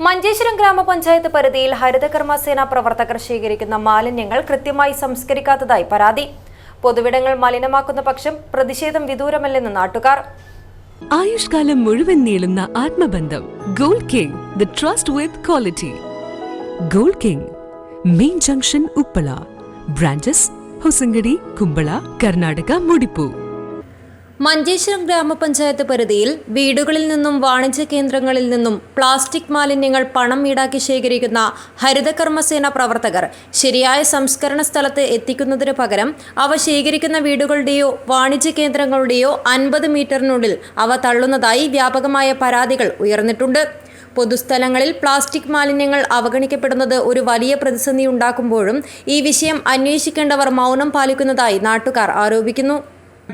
മഞ്ചേശ്വരം ഗ്രാമപഞ്ചായത്ത് പരിധിയിൽ ഹരിതകർമ്മസേന പ്രവർത്തകർ ശേഖരിക്കുന്ന മാലിന്യങ്ങൾ കൃത്യമായി സംസ്കരിക്കാത്തതായി പരാതി. പൊതുവിടങ്ങൾ മലിനമാക്കുന്ന പക്ഷം പ്രതിഷേധം വിദൂരമല്ലെന്ന് നാട്ടുകാർ. ആയുഷ്കാലം മുഴുവൻ നീളുന്ന ആത്മബന്ധം Gold King the trust with quality Gold King main junction Uppala branches Hosangadi Kumbla Karnataka മുടിപ്പൂ. Manjeshwaram ഗ്രാമപഞ്ചായത്ത് പരിധിയിൽ വീടുകളിൽ നിന്നും വാണിജ്യ കേന്ദ്രങ്ങളിൽ നിന്നും പ്ലാസ്റ്റിക് മാലിന്യങ്ങൾ പണം ഈടാക്കി ശേഖരിക്കുന്ന ഹരിതകർമ്മസേന പ്രവർത്തകർ ശരിയായ സംസ്കരണ സ്ഥലത്ത് എത്തിക്കുന്നതിന് പകരം അവ ശേഖരിക്കുന്ന വീടുകളുടെയോ വാണിജ്യ കേന്ദ്രങ്ങളുടെയോ അൻപത് മീറ്ററിനുള്ളിൽ അവ തള്ളുന്നതായി വ്യാപകമായ പരാതികൾ ഉയർന്നിട്ടുണ്ട്. പൊതുസ്ഥലങ്ങളിൽ പ്ലാസ്റ്റിക് മാലിന്യങ്ങൾ അവഗണിക്കപ്പെടുന്നത് ഒരു വലിയ പ്രതിസന്ധി ഉണ്ടാക്കുമ്പോഴും ഈ വിഷയം അന്വേഷിക്കേണ്ടവർ മൗനം പാലിക്കുന്നതായി നാട്ടുകാർ ആരോപിക്കുന്നു.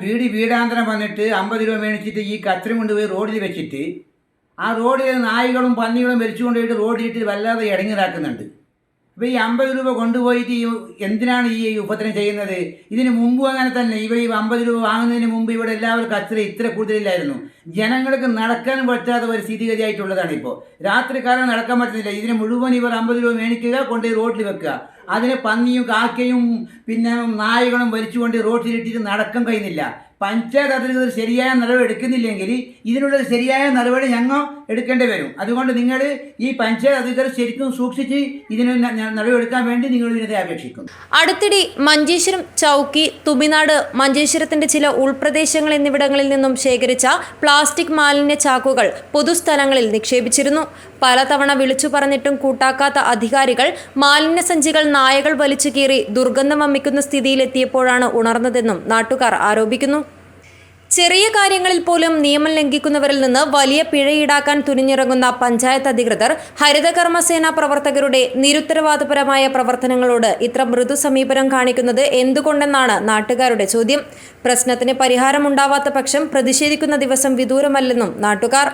വീട് വീടാന്തരം വന്നിട്ട് അമ്പത് രൂപ മേടിച്ചിട്ട് ഈ കച്ചറ കൊണ്ടുപോയി റോഡിൽ വെച്ചിട്ട് ആ റോഡിൽ നായ്കളും പന്നികളും വലിച്ചു കൊണ്ടുപോയിട്ട് റോഡിലിട്ട് വല്ലാതെ ഇടങ്ങിറാക്കുന്നുണ്ട്. അപ്പോൾ ഈ അമ്പത് രൂപ കൊണ്ടുപോയിട്ട് ഈ എന്തിനാണ് ഈ ഉപദ്രവം ചെയ്യുന്നത്? ഇതിന് മുമ്പും അങ്ങനെ തന്നെ. ഇവ ഈ അമ്പത് രൂപ വാങ്ങുന്നതിന് മുമ്പ് ഇവിടെ എല്ലാവരും കച്ചറ ഇത്ര കൂടുതലില്ലായിരുന്നു. ജനങ്ങൾക്ക് നടക്കാൻ പറ്റാത്ത ഒരു സ്ഥിതിഗതിയായിട്ടുള്ളതാണ് ഇപ്പോൾ. രാത്രി കാലം നടക്കാൻ പറ്റുന്നില്ല. ഇതിന് മുഴുവൻ ഇവർ അമ്പത് രൂപ മേടിക്കുക കൊണ്ടുപോയി റോഡിൽ വെക്കുക. അതിന് പന്നിയും കാക്കയും പിന്നെ നായകളും വലിച്ചുകൊണ്ട് റോട്ടിലിട്ടിട്ട് നടക്കാൻ കഴിയുന്നില്ല. പഞ്ചായത്ത് അധികൃതർ ശരിയായ നടപടി എടുക്കുന്നില്ലെങ്കിൽ ഇതിനുള്ള ശരിയായ നടപടി ഞങ്ങൾ എടുക്കേണ്ടി വരും. അതുകൊണ്ട് നിങ്ങൾ ഈ പഞ്ചായത്ത് അധികൃതർ ശരിക്കും സൂക്ഷിച്ച് ഇതിന് ന- ന- നടപടി എടുക്കാൻ വേണ്ടി നിങ്ങൾ ഇതിനെ അപേക്ഷിക്കുന്നു. അടുത്തിടെ മഞ്ചേശ്വരം ചൗക്കി തുമിനാട് മഞ്ചേശ്വരത്തിന്റെ ചില ഉൾപ്രദേശങ്ങൾ എന്നിവിടങ്ങളിൽ നിന്നും ശേഖരിച്ച പ്ലാസ്റ്റിക് മാലിന്യ ചാക്കുകൾ പൊതുസ്ഥലങ്ങളിൽ നിക്ഷേപിച്ചിരുന്നു. പലതവണ വിളിച്ചു പറഞ്ഞിട്ടും കൂട്ടാക്കാത്ത അധികാരികൾ മാലിന്യ സഞ്ചികൾ നായകൾ വലിച്ചു കീറി ദുർഗന്ധം വമ്മിക്കുന്ന സ്ഥിതിയിലെത്തിയപ്പോഴാണ് ഉണർന്നതെന്നും നാട്ടുകാർ ആരോപിക്കുന്നു. ചെറിയ കാര്യങ്ങളിൽ പോലും നിയമം ലംഘിക്കുന്നവരിൽ നിന്ന് വലിയ പിഴ ഈടാക്കാൻ തുനിഞ്ഞിറങ്ങുന്ന പഞ്ചായത്ത് അധികൃതർ ഹരിതകർമ്മസേന പ്രവർത്തകരുടെ നിരുത്തരവാദപരമായ പ്രവർത്തനങ്ങളോട് ഇത്ര മൃദു സമീപനം കാണിക്കുന്നത് എന്തുകൊണ്ടെന്നാണ് നാട്ടുകാരുടെ ചോദ്യം. പ്രശ്നത്തിന് പരിഹാരമുണ്ടാവാത്ത പക്ഷം പ്രതിഷേധിക്കുന്ന ദിവസം വിദൂരമല്ലെന്നും നാട്ടുകാർ.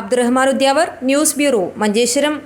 Abdurahman Udyavar news bureau Manjeshwaram.